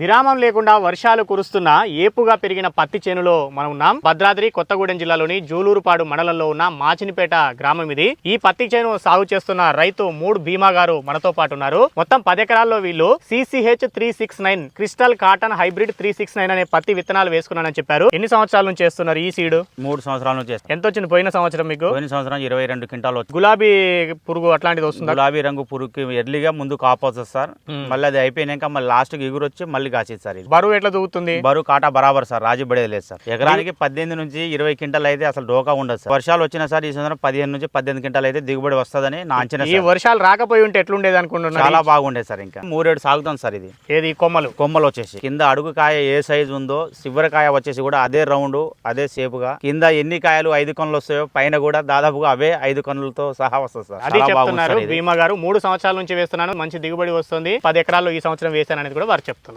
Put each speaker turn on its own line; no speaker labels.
విరామం లేకుండా వర్షాలు కురుస్తున్న ఏపుగా పెరిగిన పత్తి చేనులో మనం ఉన్నాం. భద్రాద్రి కొత్తగూడెం జిల్లాలోని జూలూరుపాడు మండలంలో ఉన్న మాచినిపేట గ్రామం ఇది. ఈ పత్తి చేను సాగు చేస్తున్న రైతు మూడు భీమా గారు మనతో పాటు ఉన్నారు. మొత్తం పది ఎకరాల్లో వీళ్ళు CCH three six nine crystal cotton hybrid three six nine అనే పత్తి విత్తనాలు వేసుకున్నానని చెప్పారు. ఎన్ని సంవత్సరాల నుంచి చేస్తున్నారు ఈ సీడ్?
మూడు సంవత్సరాల నుంచి
ఎంత వచ్చింది పోయిన సంవత్సరం మీకు?
పోయిన సంవత్సరం ఇరవై రెండు క్వింటాలు
గులాబీ పురుగు అట్లాంటిది వస్తుందా?
గులాబీ రంగు పురుగుకి ఎర్లీగా ముందు కాపు వస్తుంది సార్. మళ్ళీ అది అయిపోయినాక మళ్ళీ లాస్ట్ ఎగురు వచ్చి మళ్ళీ కాసేది సార్
బరువు ఎట్లా దూగుతుంది
బరువు కాటా బరాబర్ సార్ రాజీ పడేది లేదు సార్. ఎకరానికి పద్దెనిమిది నుంచి ఇరవై క్వింటాలు అయితే అసలు డోకా ఉండదు సార్. వర్షాలు వచ్చినా సార్ ఈ సంవత్సరం పదిహేను నుంచి పద్దెనిమిది క్వింటాలు అయితే దిగుబడి వస్తుందని నా అంచనా
ఈ. వర్షాలు రాకపోయి ఉంటే ఎట్లుండేది అనుకుంటున్నారు?
చాలా బాగుండేది సార్ ఇంకా. మూరేడు సాగుతాం సార్ ఇది.
ఏది? కొమ్మలు?
కొమ్మలు వచ్చేసి. కింద అడుగు కాయ ఏ సైజు ఉందో చివరి కాయ వచ్చేసి కూడా అదే రౌండ్ అదే షేపుగా. కింద ఎన్ని కాయలు ఐదు కొనలు వస్తాయో పైన కూడా దాదాపుగా అవే ఐదు కొనలతో సహా వస్తుంది సార్.
అది చెప్తున్నారు. భీమా గారు. మూడు సంవత్సరాల నుంచి వేస్తున్నాను మంచి దిగుబడి వస్తుంది. పది ఎకరాల్లో ఈ సంవత్సరం వేసాను అనేది కూడా వారు చెప్తున్నారు.